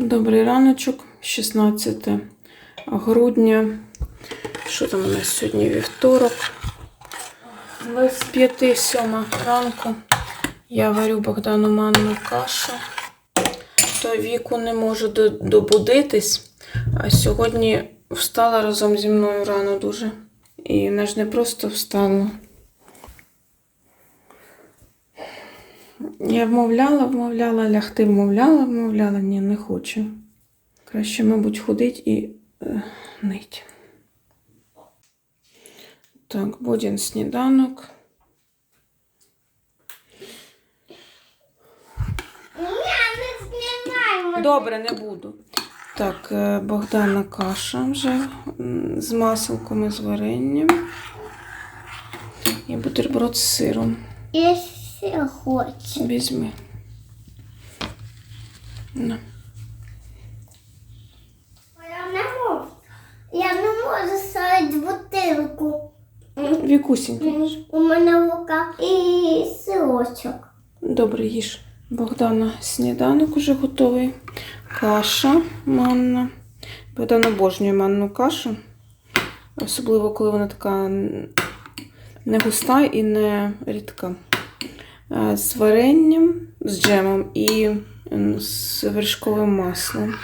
Добрий раночок, 16 грудня. Що там у нас сьогодні вівторок? З 5-7 ранку я варю Богдану манну кашу. То віку не можу добудитись. А сьогодні встала разом зі мною рано дуже. І вона ж не просто встала. Я вмовляла, вмовляла, лягти вмовляла, вмовляла, ні, не хочу. Краще, мабуть, ходить і е, нить. Так, Бодін сніданок. Добре, не буду. Так, е, Богдана каша вже з маселком і з варенням. І бутерброд з сиром. Я хочу. Візьми. На. Я не можу. Я не можу ставити бутилку. Вікусінька. У мене в руках і сирочок. Добре, їж. Богдана сніданок уже готовий. Каша манна. Богдан обожнює манну кашу. Особливо, коли вона така не густа і не рідка. Е, З варенням, з джемом і з вершковим маслом.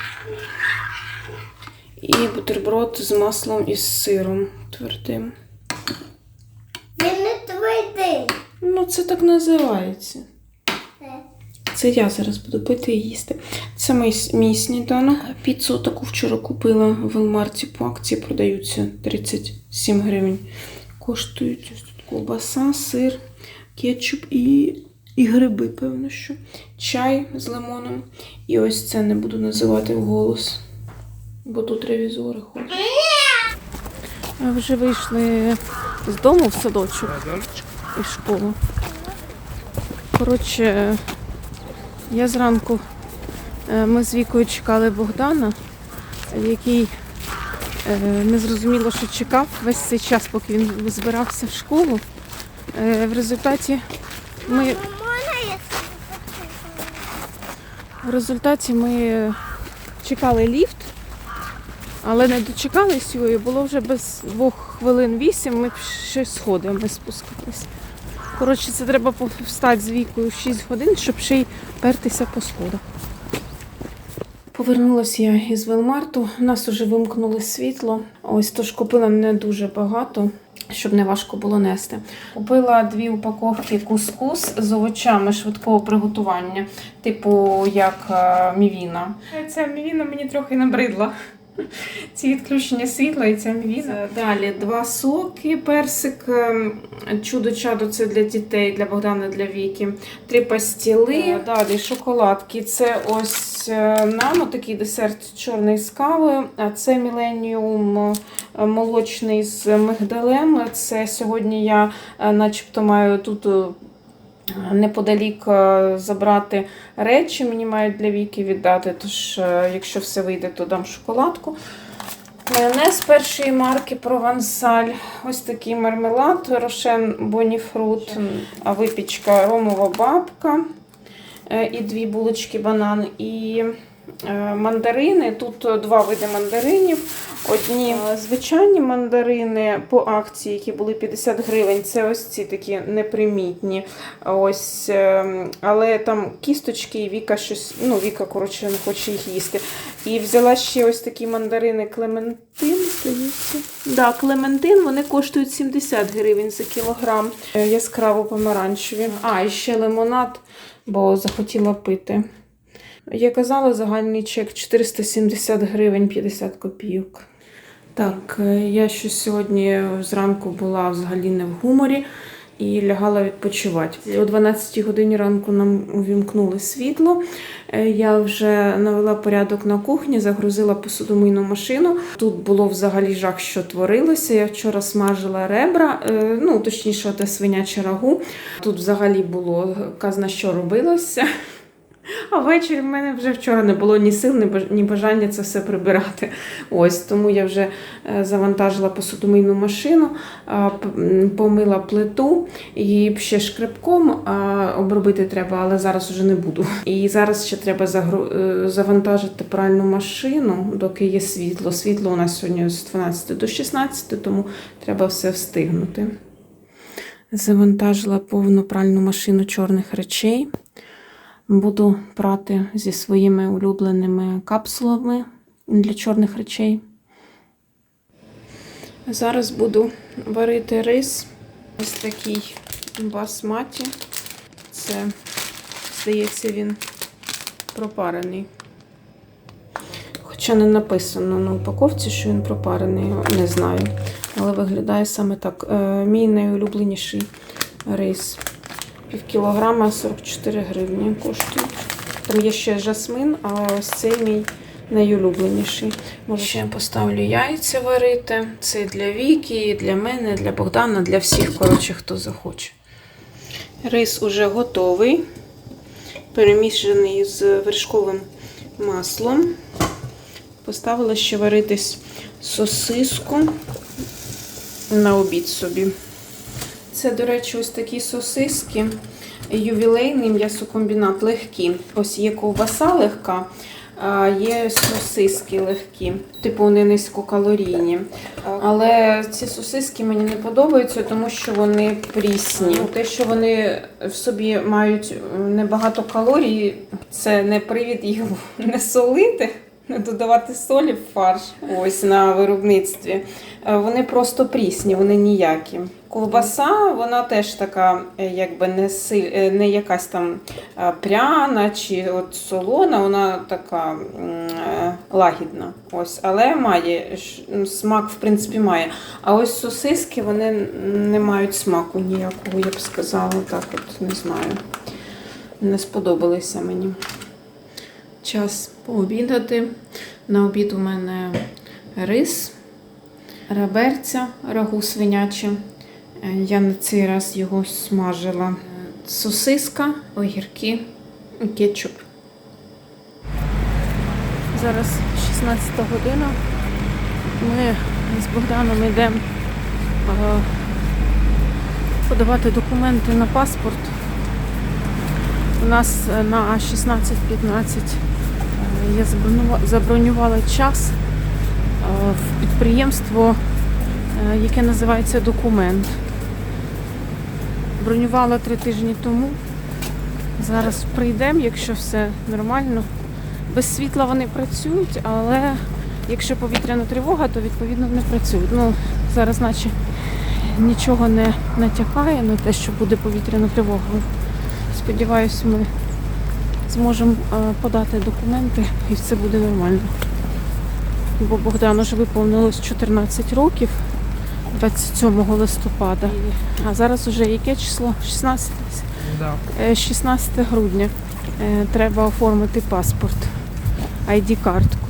І бутерброд з маслом і з сиром твердим. Він не твердий. Ну, це так називається. Це. Це я зараз буду пити і їсти. Це мій, мій сніданок. Піцу таку вчора купила в Елмарті по акції продаються 37 гривень. Коштують ось тут ковбаса, сир, кетчуп і, і гриби, певно, що. Чай з лимоном. І ось це не буду називати вголос, бо тут ревізори ходять. Вже вийшли з дому в садочок і в школу. Коротше, я зранку е, ми з Вікою чекали Богдана, який е, не зрозуміло, що чекав весь цей час, поки він збирався в школу. Е, В результаті ми, в результаті ми чекали ліфт, але не дочекались його, і було вже без двох хвилин вісім, ми ще сходами спускались. Коротше, це треба встати з вікою в 6 годин, щоб ще й пертися по сходах. Повернулася я із Велмарту. У нас уже вимкнули світло. Ось тож купила не дуже багато, щоб не важко було нести. Купила дві упаковки кускус з овочами швидкого приготування, типу як е, мівіна. Ця мівіна мені трохи набридла. Ці відключення світла і ця мівіна. Далі два соки, персик, ем, чудо-чадо це для дітей, для Богдана, для Віки. Три пастіли. Далі шоколадки. Це ось е, нам такий десерт чорний з кавою. А це міленіум е, молочний з мигдалем. Це сьогодні я е, начебто маю тут. е, Неподалік е, забрати речі, мені мають для віки віддати. Тож, е, якщо все вийде, то дам шоколадку. Майонез першої марки Провансаль. Ось такий мармелад, рошен Боніфрут, випічка ромова бабка. Е, І дві булочки банан. І е, мандарини. Тут е, два види мандаринів. Одні е, звичайні мандарини по акції, які були 50 гривень. Це ось ці такі непримітні. Ось, е, але там кісточки, і Віка щось, ну, Віка, коротше, не хоче їх їсти. І взяла ще ось такі мандарини Клементин, здається. Да, Клементин, вони коштують 70 гривень за кілограм. Е, Яскраво помаранчеві. А, і ще лимонад, бо захотіла пити. Я казала, загальний чек 470 гривень 50 копійок. Так, е, я щось сьогодні зранку була взагалі не в гуморі і лягала відпочивати. О 12 годині ранку нам увімкнули світло. Е, Я вже навела порядок на кухні, загрузила посудомийну машину. Тут було взагалі жах, що творилося. Я вчора смажила ребра, е, ну точніше, те свиняче рагу. Тут взагалі було казна, що робилося. А ввечері в мене вже вчора не було ні сил, ні бажання це все прибирати. Ось тому я вже е, завантажила посудомийну машину, помила плиту і ще шкребком обробити треба, але зараз вже не буду. І зараз ще треба е, завантажити пральну машину, доки є світло. Світло у нас сьогодні з 12 до 16, тому треба все встигнути. Завантажила повну пральну машину чорних речей. Буду прати зі своїми улюбленими капсулами для чорних речей. Зараз буду варити рис. Ось такий басматі. Це, здається, він пропарений. Хоча не написано на упаковці, що він пропарений, не знаю. Але виглядає саме так. Е, Мій найулюбленіший рис. Пів кілограма 44 гривні коштує. Там є ще жасмин, але ось цей мій найулюбленіший. Може, ще поставлю яйця варити. Це для Віки, для мене, для Богдана, для всіх, коротше, хто захоче. Рис уже готовий, перемішаний з вершковим маслом. Поставила ще варитись сосиску на обід собі. Це, до речі, ось такі сосиски. Ювілейний м'ясокомбінат легкі. Ось є ковбаса легка, а є сосиски легкі, типу вони низькокалорійні. Але ці сосиски мені не подобаються, тому що вони прісні. Те, що вони в собі мають небагато калорій, це не привід їх не солити. Додавати солі в фарш ось на виробництві. Е, Вони просто прісні, вони ніякі. Ковбаса, вона теж така, е, якби не силь, е, не якась там пряна чи от солона, вона така лагідна. Ось, але має смак, в принципі, має. А ось сосиски вони не мають смаку ніякого, я б сказала. Так, от не знаю. Не сподобалися мені час пообідати. На обід у мене рис, реберця, рагу свиняче. Е, Я на цей раз його смажила. Е, Сосиска, огірки, кетчуп. Зараз 16 година. Ми з Богданом йдемо е, подавати документи на паспорт. У нас на 16.15 е, я забронювала час е, в підприємство, е, яке називається Документ. Бронювала три тижні тому. Зараз прийдемо, якщо все нормально. Без світла вони працюють, але якщо повітряна тривога, то відповідно не працюють. Ну, зараз наче нічого не натякає на те, що буде повітряна тривога. Сподіваюсь, ми зможемо е, подати документи і все буде нормально. Бо Богдану вже виповнилось 14 років 27 листопада. А зараз вже яке число? 16, Е, 16 грудня. Е, Треба оформити паспорт, ID-картку.